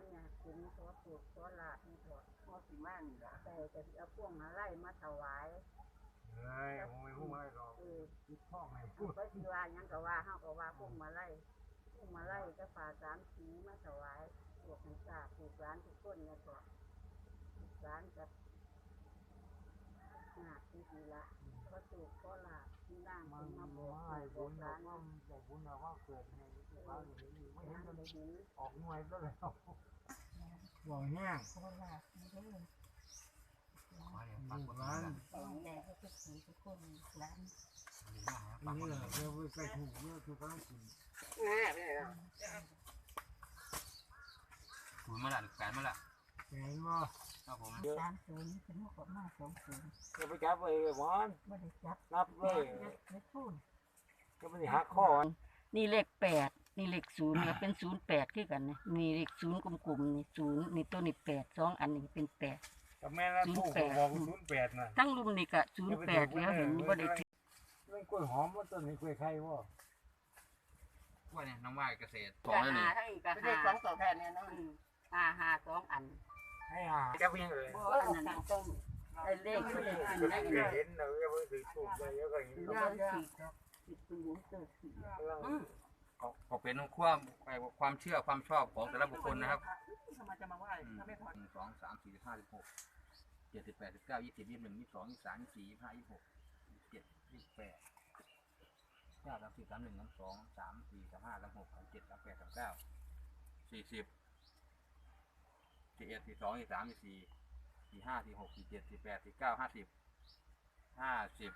านเนี่ยคุณขอปลูกขอลาบนี่ขอพ่อสิมานี่ล่ะแต่จะเอาพวกมาไล่มาถวายเฮ้ยผมไม่พูดอะไรหรอกเออคิดพ่อไม่เอาพูดก็สิว่าหยังก็ว่าเฮาก็ว่าพวกมาไล่พวกมาไล่ก็ฝากสามสีมาถวายพวกให้ทราบปลูกร้านทุกคนเนี่ยก็ร้านกับหนักที่ดีละก็ปลูกก็ลาบที่นั่งมัคุนณมามาบอกให้บบุอญกนะร้านว่าบอกบุญนะว่าเกิดในบ้านนี้ไม่ไม่เห็นทำมันได้ยินออกหน่วยก็แล้ว บอกแห้งก็ลาบนี่เด้อลูกร้านแข็งแรงทุกสีทุกคนร้านนี่แหละเพื่อไปถูกเมื่อคือการกินแน่แน่ล่ะขุนมาละแปดมาละเห็นว่าครับผมสามศูนย์เป็นหัวหน้าสองศูนย์จะไปจับไปหมอนไม่ได้จับนับเลยไม่พูดก็ไม่ได้หักข้อนี่เลขแปด นี่เลขศูนย์ก็เป็นศูนย์แปดคือกันนะนี่เลขศูนย์กลมๆนี่ศูนย์นี่ตัวนี่แปดสองอันนี้เป็นแปดกับแม่แล้วถูกบอกศูนย์แปดน่ะทั้งลุมนี่ก็ศูนย์แปดแล้วเห็นบ่ได้ถือมันกล้วยหอมมันต้นนี้กล้วยไข่ว่าว่าเนี่ยน้องว่ายเกษตรสองแล้วนี่ทั้งอีกก็ไม่ได้หาสองตัวแทนเนี่ยเนาะห้าห้าสองอันให้หาจะเพียงเลยบ่อันนั้นต้องไอ้เลขก็เลยอันก็นั้นไม่เห็นเราจะไปถือถูกไปแล้วก็อย่างนี้เรื่องสี่ก็สิบเป็นหลวง เกิดสี่ก็ก็เป็นความความเชื่อความชอบของแต่ละบุคคลนะครับทำไมจะมาไหว้ถ้าไม่พอหนึ่งสองสามสี่ห้าสิบหกเจ็ดสิบแปดสิบเก้ายี่สิบยี่สิบหนึ่งยี่สิบสองยี่สิบสามยี่สิบสี่ยี่สิบห้ายี่สิบหกยี่สิบเจ็ดยี่สิบแปดเก้าสามสิบสามหนึ่งสามสองสามสี่สามห้าสามหกสามเจ็ดสามแปดสามเก้าสี่สิบสี่เอ็ดสี่สองสี่สามสี่สี่สี่ห้าสี่หกสี่เจ็ดสี่แปดสี่เก้าห้าสิบห้าสิบ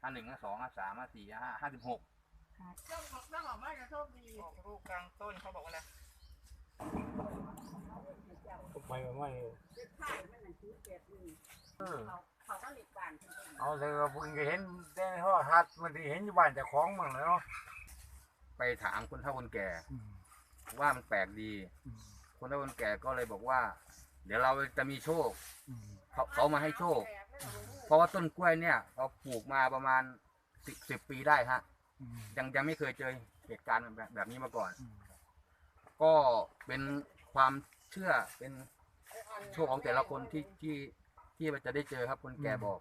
ห้าหนึ่งห้าสองห้าสามห้าสี่ห้าห้าสิบหกต้ององออก ออกลูกกลางต้นเขาบอกว่าอะไรไปไม่ใช่มันนั่นคือแปดนี่เออเขาเขาก็หลีกบ้านเพิ่นเอาเลยก็เพิ่งเห็นได้เพราะหัดมันที่เห็นอยู่บ้านเจ้าของมั่งแล้วไปถามคนเฒ่าคนแก่ ว่ามันแปลกดี คนเฒ่าคนแก่ก็เลยบอกว่า เดี๋ยวเราจะมีโชค เขาเขามาให้โชค เพราะว่าต้นกล้วยเนี่ย เราปลูกมาประมาณสิบสิบปีได้ฮะ ยังยังไม่เคยเจอเหตุการณ์แบบแบบนี้มาก่อน ก็เป็นความเชื่อเป็นโชคของแต่ละคนที่ที่ที่จะได้เจอครับคนแก่บอก